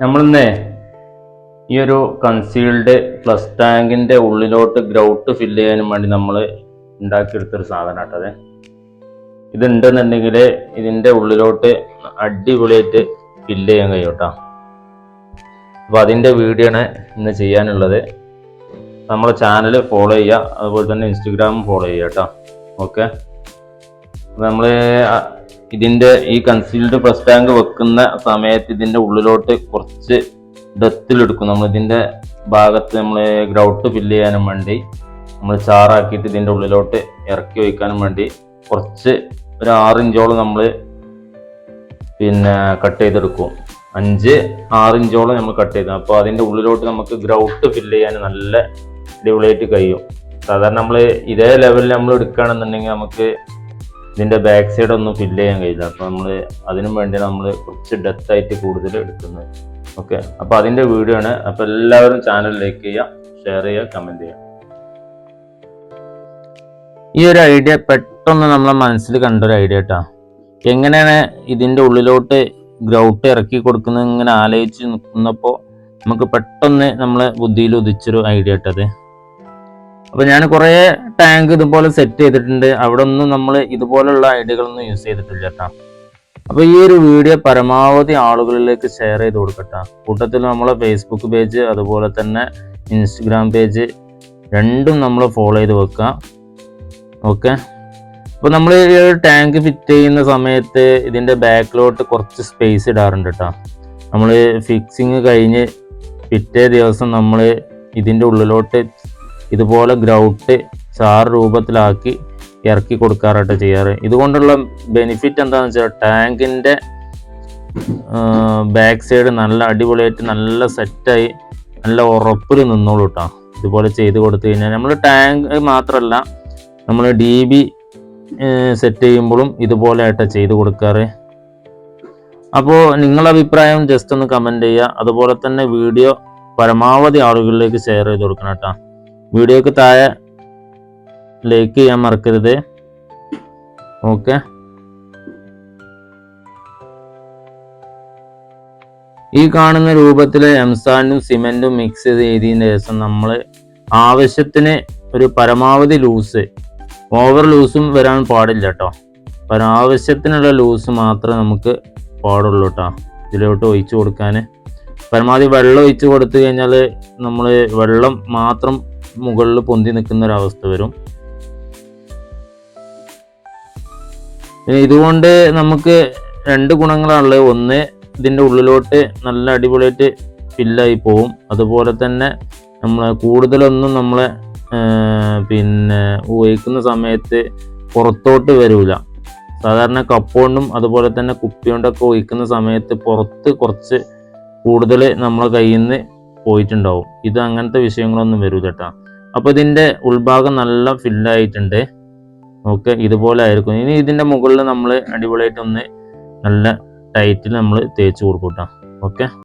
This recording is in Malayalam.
നമ്മളിന്നേ ഈ ഒരു കൺസീൽഡ് പ്ലസ് ടാങ്കിന്റെ ഉള്ളിലോട്ട് ഗ്രൗട്ട് ഫില്ല് ചെയ്യാനും വേണ്ടി നമ്മൾ ഉണ്ടാക്കിയെടുത്തൊരു സാധനം കേട്ടത് ഇതുണ്ടെന്നുണ്ടെങ്കിൽ ഇതിന്റെ ഉള്ളിലോട്ട് അടിപൊളിയായിട്ട് ഫില്ല് ചെയ്യാൻ കഴിയും കേട്ടോ അപ്പോൾ അതിന്റെ വീഡിയോ ആണ് ഇന്ന് ചെയ്യാനുള്ളത്. നമ്മളെ ചാനൽ ഫോളോ ചെയ്യുക അതുപോലെ തന്നെ ഇൻസ്റ്റഗ്രാമും ഫോളോ ചെയ്യുക കേട്ടോ. ഓക്കെ നമ്മൾ ഇതിന്റെ ഈ കൺസീൽഡ് പ്രസ് ടാങ്ക് വെക്കുന്ന സമയത്ത് ഇതിന്റെ ഉള്ളിലോട്ട് കുറച്ച് ഡെത്തിലെടുക്കും നമ്മൾ ഇതിന്റെ ഭാഗത്ത് നമ്മൾ ഗ്രൗട്ട് ഫില്ല് ചെയ്യാനും വേണ്ടി നമ്മൾ ചാറാക്കിയിട്ട് ഇതിന്റെ ഉള്ളിലോട്ട് ഇറക്കി വയ്ക്കാനും വേണ്ടി കുറച്ച് ഒരു ആറ് ഇഞ്ചോളം നമ്മൾ പിന്നെ കട്ട് ചെയ്തെടുക്കും. അഞ്ച് ആറ് ഇഞ്ചോളം നമ്മൾ കട്ട് ചെയ്തു. അപ്പോൾ അതിന്റെ ഉള്ളിലോട്ട് നമുക്ക് ഗ്രൗട്ട് ഫില്ല് ചെയ്യാൻ നല്ല അടിപൊളിയായിട്ട് കഴിയും. സാധാരണ നമ്മൾ ഇതേ ലെവലിൽ നമ്മൾ എടുക്കുകയാണെന്നുണ്ടെങ്കിൽ നമുക്ക് ഇതിന്റെ ബാക്ക് സൈഡ് ഒന്നും ഫില്ല് ചെയ്യാൻ കഴിയില്ല. അപ്പോൾ നമ്മൾ അതിനു വേണ്ടി നമ്മൾ കുറച്ച് ഡെത്ത് ആയിട്ട് കൂടുതൽ എടുക്കുന്നത് ഓക്കെ അപ്പോൾ അതിന്റെ വീഡിയോ ആണ്. അപ്പോൾ എല്ലാവരും ചാനൽ ലൈക്ക് ചെയ്യുക ഷെയർ ചെയ്യുക കമന്റ് ചെയ്യുക. ഈ ഒരു ഐഡിയ പെട്ടെന്ന് നമ്മളെ മനസ്സിൽ കണ്ടൊരു ഐഡിയ കേട്ടോ എങ്ങനെയാണ് ഇതിന്റെ ഉള്ളിലോട്ട് ഗ്രൗട്ട് ഇറക്കി കൊടുക്കുന്നത് ഇങ്ങനെ ആലോചിച്ച് നിൽക്കുന്നപ്പോൾ നമുക്ക് പെട്ടെന്ന് നമ്മളെ ബുദ്ധിയിൽ ഉദിച്ചൊരു ഐഡിയ ഇട്ടത് അപ്പൊ ഞാൻ കുറേ ടാങ്ക് ഇതുപോലെ സെറ്റ് ചെയ്തിട്ടുണ്ട്. അവിടെ ഒന്നും നമ്മൾ ഇതുപോലുള്ള ഐഡിയകളൊന്നും യൂസ് ചെയ്തിട്ടില്ല കേട്ടോ. അപ്പൊ ഈ ഒരു വീഡിയോ പരമാവധി ആളുകളിലേക്ക് ഷെയർ ചെയ്ത് കൊടുക്കട്ടെ. കൂട്ടത്തിൽ നമ്മളെ ഫേസ്ബുക്ക് പേജ് അതുപോലെ തന്നെ ഇൻസ്റ്റഗ്രാം പേജ് രണ്ടും നമ്മൾ ഫോളോ ചെയ്ത് വെക്കുക ഓക്കെ അപ്പോൾ നമ്മൾ ഈ ഒരു ടാങ്ക് ഫിറ്റ് ചെയ്യുന്ന സമയത്ത് ഇതിന്റെ ബാക്കിലോട്ട് കുറച്ച് സ്പേസ് ഇടാറുണ്ട് കേട്ടോ. നമ്മൾ ഫിക്സിങ് കഴിഞ്ഞ് പിറ്റേ ദിവസം നമ്മൾ ഇതിന്റെ ഉള്ളിലോട്ട് ഇതുപോലെ ഗ്രൗട്ട് ചാറ് രൂപത്തിലാക്കി ഇറക്കി കൊടുക്കാറായിട്ട് ചെയ്യാറ്. ഇതുകൊണ്ടുള്ള ബെനിഫിറ്റ് എന്താണെന്ന് വെച്ചാൽ ടാങ്കിന്റെ ബാക്ക് സൈഡ് നല്ല അടിപൊളിയായിട്ട് നല്ല സെറ്റായി നല്ല ഉറപ്പിൽ നിന്നോളൂ കേട്ടോ ഇതുപോലെ ചെയ്ത് കൊടുത്തു കഴിഞ്ഞാൽ നമ്മൾ ടാങ്ക് മാത്രമല്ല നമ്മൾ ഡി ബി സെറ്റ് ചെയ്യുമ്പോഴും ഇതുപോലെ ആയിട്ടാണ് ചെയ്ത് കൊടുക്കാറ്. അപ്പോൾ നിങ്ങളുടെ അഭിപ്രായം ജസ്റ്റ് ഒന്ന് കമന്റ് ചെയ്യുക. അതുപോലെ തന്നെ വീഡിയോ പരമാവധി ആളുകളിലേക്ക് ഷെയർ ചെയ്ത് കൊടുക്കണം കേട്ടോ. വീഡിയോക്ക് താഴെ ലൈക്ക് ചെയ്യാൻ മറക്കരുത്. ഓക്കെ ഈ കാണുന്ന രൂപത്തിൽ എംസാൻഡും സിമെന്റും മിക്സ് ചെയ്ത് എഴുതിയതിന് ശേഷം നമ്മൾ ആവശ്യത്തിന് ഒരു പരമാവധി ലൂസ് ഓവർ ലൂസും വരാൻ പാടില്ല കേട്ടോ പരാവശ്യത്തിനുള്ള ലൂസ് മാത്രമേ നമുക്ക് പാടുള്ളൂ കേട്ടോ ഇതിലോട്ട് ഒഴിച്ചു കൊടുക്കാൻ പരമാവധി വെള്ളം ഒഴിച്ചു കൊടുത്തു കഴിഞ്ഞാൽ നമ്മൾ വെള്ളം മാത്രം മുകളിൽ പൊന്തി നിൽക്കുന്ന ഒരു അവസ്ഥ വരും. പിന്നെ ഇതുകൊണ്ട് നമുക്ക് രണ്ട് ഗുണങ്ങളാണുള്ളത്. ഒന്ന് ഇതിന്റെ ഉള്ളിലോട്ട് നല്ല അടിപൊളിയായിട്ട് ഫില്ലായി പോവും. അതുപോലെ തന്നെ നമ്മൾ കൂടുതലൊന്നും നമ്മളെ പിന്നെ ഉപയോഗിക്കുന്ന സമയത്ത് പുറത്തോട്ട് വരില്ല സാധാരണ കപ്പുകൊണ്ടും അതുപോലെ തന്നെ കുപ്പി കൊണ്ടൊക്കെ ഒഴിക്കുന്ന സമയത്ത് പുറത്ത് കുറച്ച് കൂടുതൽ നമ്മളെ കയ്യിൽ നിന്ന് പോയിട്ടുണ്ടാവും. ഇത് അങ്ങനത്തെ വിഷയങ്ങളൊന്നും വരൂല കേട്ടോ. അപ്പോൾ ഇതിന്റെ ഉൾഭാഗം നല്ല ഫില്ലായിട്ടുണ്ട് ഓക്കെ ഇതുപോലെ ആയിരിക്കും. ഇനി ഇതിന്റെ മുകളിൽ നമ്മൾ അടിപൊളിയായിട്ട് ഒന്ന് നല്ല ടൈറ്റിൽ നമ്മൾ തേച്ച് കൊടുക്കും കേട്ടോ ഓക്കെ.